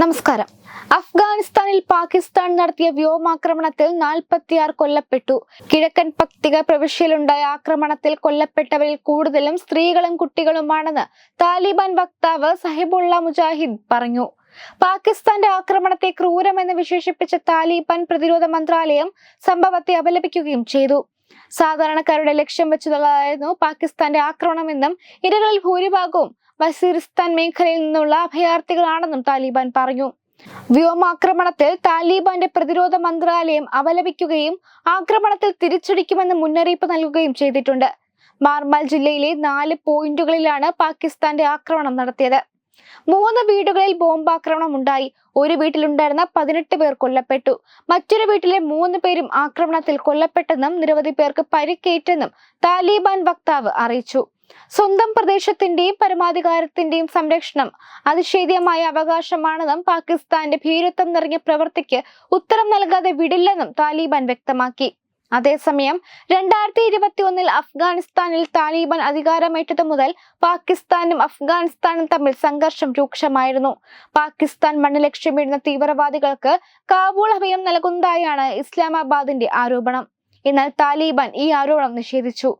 നമസ്കാരം. അഫ്ഗാനിസ്ഥാനിൽ പാകിസ്ഥാൻ നടത്തിയ വ്യോമാക്രമണത്തിൽ നാൽപ്പത്തിയാറ് കൊല്ലപ്പെട്ടു. കിഴക്കൻ പക്തിക പ്രവിശ്യയിലുണ്ടായ ആക്രമണത്തിൽ കൊല്ലപ്പെട്ടവരിൽ കൂടുതലും സ്ത്രീകളും കുട്ടികളുമാണെന്ന് താലിബാൻ വക്താവ് സഹിബുള്ള മുജാഹിദ് പറഞ്ഞു. പാകിസ്ഥാന്റെ ആക്രമണത്തെ ക്രൂരമെന്ന് വിശേഷിപ്പിച്ച താലിബാൻ പ്രതിരോധ മന്ത്രാലയം സംഭവത്തെ അപലപിക്കുകയും ചെയ്തു. സാധാരണക്കാരുടെ ലക്ഷ്യം വെച്ചുള്ളതായിരുന്നു പാകിസ്ഥാന്റെ ആക്രമണമെന്നും ഇരകളിൽ ഭൂരിഭാഗവും വസീറിസ്ഥാൻ മേഖലയിൽ നിന്നുള്ള അഭയാർത്ഥികളാണെന്നും താലിബാൻ പറഞ്ഞു. വ്യോമാക്രമണത്തിൽ താലിബാന്റെ പ്രതിരോധ മന്ത്രാലയം അവലപിക്കുകയും ആക്രമണത്തിൽ തിരിച്ചടിക്കുമെന്ന് മുന്നറിയിപ്പ് നൽകുകയും ചെയ്തിട്ടുണ്ട്. മാർമൽ ജില്ലയിലെ നാല് പോയിന്റുകളിലാണ് പാകിസ്ഥാന്റെ ആക്രമണം നടത്തിയത്. മൂന്ന് വീടുകളിൽ ബോംബാക്രമണം ഉണ്ടായി. ഒരു വീട്ടിലുണ്ടായിരുന്ന പതിനെട്ട് പേർ കൊല്ലപ്പെട്ടു. മറ്റൊരു വീട്ടിലെ മൂന്ന് പേരും ആക്രമണത്തിൽ കൊല്ലപ്പെട്ടെന്നും നിരവധി പേർക്ക് പരിക്കേറ്റെന്നും താലിബാൻ വക്താവ് അറിയിച്ചു. സ്വന്തം പ്രദേശത്തിന്റെയും പരമാധികാരത്തിന്റെയും സംരക്ഷണം അതിശേദ്യമായ അവകാശമാണെന്നും പാകിസ്ഥാന്റെ ഭീരുത്വം നിറഞ്ഞ പ്രവൃത്തിക്ക് ഉത്തരം നൽകാതെ വിടില്ലെന്നും താലിബാൻ വ്യക്തമാക്കി. അതേസമയം രണ്ടായിരത്തി ഇരുപത്തി ഒന്നിൽ അഫ്ഗാനിസ്ഥാനിൽ താലിബാൻ അധികാരമേറ്റതു മുതൽ പാകിസ്ഥാനും അഫ്ഗാനിസ്ഥാനും തമ്മിൽ സംഘർഷം രൂക്ഷമായിരുന്നു. പാകിസ്ഥാൻ മണ്ണ് ലക്ഷ്യമിടുന്ന തീവ്രവാദികൾക്ക് കാബൂൾ അഭയം നൽകുന്നതായാണ് ഇസ്ലാമാബാദിന്റെ ആരോപണം. എന്നാൽ താലിബാൻ ഈ ആരോപണം നിഷേധിച്ചു.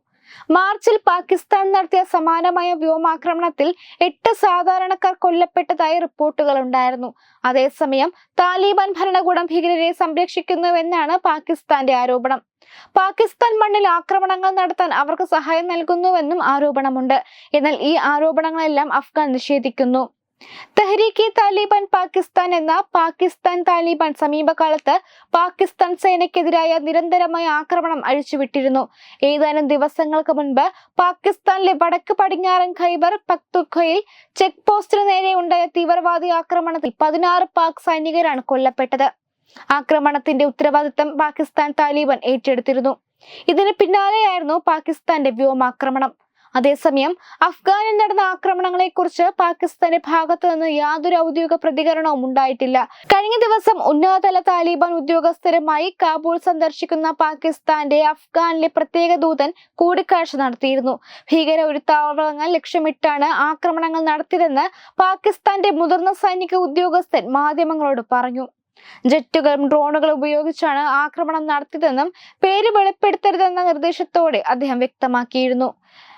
മാർച്ചിൽ പാകിസ്ഥാൻ നടത്തിയ സമാനമായ വ്യോമാക്രമണത്തിൽ എട്ട് സാധാരണക്കാർ കൊല്ലപ്പെട്ടതായി റിപ്പോർട്ടുകൾ ഉണ്ടായിരുന്നു. അതേസമയം താലിബാൻ ഭരണകൂടം ഭീകരരെ സംരക്ഷിക്കുന്നുവെന്നാണ് പാകിസ്ഥാന്റെ ആരോപണം. പാകിസ്ഥാൻ മണ്ണിൽ ആക്രമണങ്ങൾ നടത്താൻ അവർക്ക് സഹായം നൽകുന്നുവെന്നും ആരോപണമുണ്ട്. എന്നാൽ ഈ ആരോപണങ്ങളെല്ലാം അഫ്ഗാൻ നിഷേധിക്കുന്നു. തെഹ്രീക്ക് താലിബാൻ പാകിസ്ഥാൻ എന്ന പാകിസ്ഥാൻ താലിബാൻ സമീപകാലത്ത് പാകിസ്ഥാൻ സേനയ്ക്കെതിരായ നിരന്തരമായ ആക്രമണം അഴിച്ചുവിട്ടിരുന്നു. ഏതാനും ദിവസങ്ങൾക്ക് മുൻപ് പാകിസ്ഥാനിലെ വടക്ക് പടിഞ്ഞാറൻ ഖൈബർ പക്തുഖയിൽ ചെക്ക് പോസ്റ്റിന് നേരെ ഉണ്ടായ തീവ്രവാദി ആക്രമണത്തിൽ പതിനാറ് പാക് സൈനികരാണ് കൊല്ലപ്പെട്ടത്. ആക്രമണത്തിന്റെ ഉത്തരവാദിത്തം പാകിസ്ഥാൻ താലിബാൻ ഏറ്റെടുത്തിരുന്നു. ഇതിന് പിന്നാലെയായിരുന്നു പാകിസ്ഥാന്റെ വ്യോമാക്രമണം. അതേസമയം അഫ്ഗാനിൽ നടന്ന ആക്രമണങ്ങളെ കുറിച്ച് പാകിസ്ഥാന്റെ ഭാഗത്തു നിന്ന് യാതൊരു ഔദ്യോഗിക പ്രതികരണവും ഉണ്ടായിട്ടില്ല. കഴിഞ്ഞ ദിവസം ഉന്നതതല താലിബാൻ ഉദ്യോഗസ്ഥരുമായി കാബൂൾ സന്ദർശിക്കുന്ന പാകിസ്ഥാന്റെ അഫ്ഗാനിലെ പ്രത്യേക ദൂതൻ കൂടിക്കാഴ്ച നടത്തിയിരുന്നു. ഭീകര ഒരു താവളങ്ങൾ ലക്ഷ്യമിട്ടാണ് ആക്രമണങ്ങൾ നടത്തിയതെന്ന് പാകിസ്ഥാന്റെ മുതിർന്ന സൈനിക ഉദ്യോഗസ്ഥൻ മാധ്യമങ്ങളോട് പറഞ്ഞു. ജെറ്റുകളും ഡ്രോണുകളും ഉപയോഗിച്ചാണ് ആക്രമണം നടത്തിയതെന്നും പേര് വെളിപ്പെടുത്തരുതെന്ന നിർദ്ദേശത്തോടെ അദ്ദേഹം വ്യക്തമാക്കിയിരുന്നു.